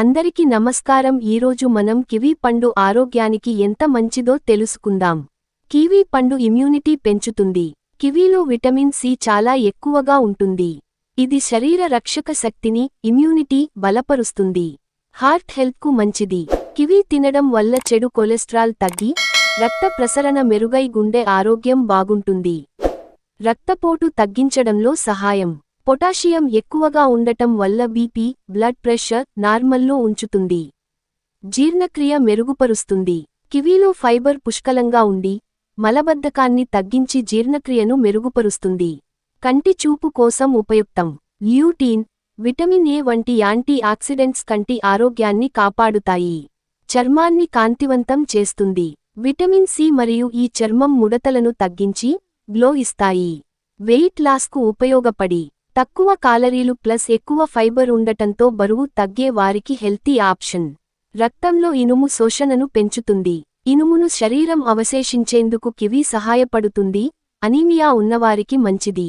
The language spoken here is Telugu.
అందరికి నమస్కారం. ఈరోజు మనం కివీ పండు ఆరోగ్యానికి ఎంత మంచిదో తెలుసుకుందాం. కివీ పండు ఇమ్యూనిటీ పెంచుతుంది. కివీలో విటమిన్ సి చాలా ఎక్కువగా ఉంటుంది. ఇది శరీర రక్షక శక్తిని ఇమ్యూనిటీ బలపరుస్తుంది. హార్ట్ హెల్త్కు మంచిది. కివీ తినడం వల్ల చెడు కొలెస్ట్రాల్ తగ్గి రక్త ప్రసరణ మెరుగై గుండె ఆరోగ్యం బాగుంటుంది. రక్తపోటు తగ్గించడంలో సహాయం. పొటాషియం ఎక్కువగా ఉండటం వల్ల బీపీ బ్లడ్ ప్రెషర్ నార్మల్లో ఉంచుతుంది. జీర్ణక్రియ మెరుగుపరుస్తుంది. కివీలో ఫైబర్ పుష్కలంగా ఉండి మలబద్ధకాన్ని తగ్గించి జీర్ణక్రియను మెరుగుపరుస్తుంది. కంటి చూపు కోసం ఉపయుక్తం. ల్యూటీన్ విటమిన్ ఏ వంటి యాంటీ ఆక్సిడెంట్స్ కంటి ఆరోగ్యాన్ని కాపాడుతాయి. చర్మాన్ని కాంతివంతం చేస్తుంది. విటమిన్ సి మరియు ఈ చర్మం ముడతలను తగ్గించి గ్లో ఇస్తాయి. వెయిట్ లాస్కు ఉపయోగపడి తక్కువ కాలరీలు ప్లస్ ఎక్కువ ఫైబర్ ఉండటంతో బరువు తగ్గే వారికి హెల్తీ ఆప్షన్. రక్తంలో ఇనుము శోషణను పెంచుతుంది. ఇనుమును శరీరం అవశేషించేందుకు కివీ సహాయపడుతుంది. అనీమియా ఉన్నవారికి మంచిది.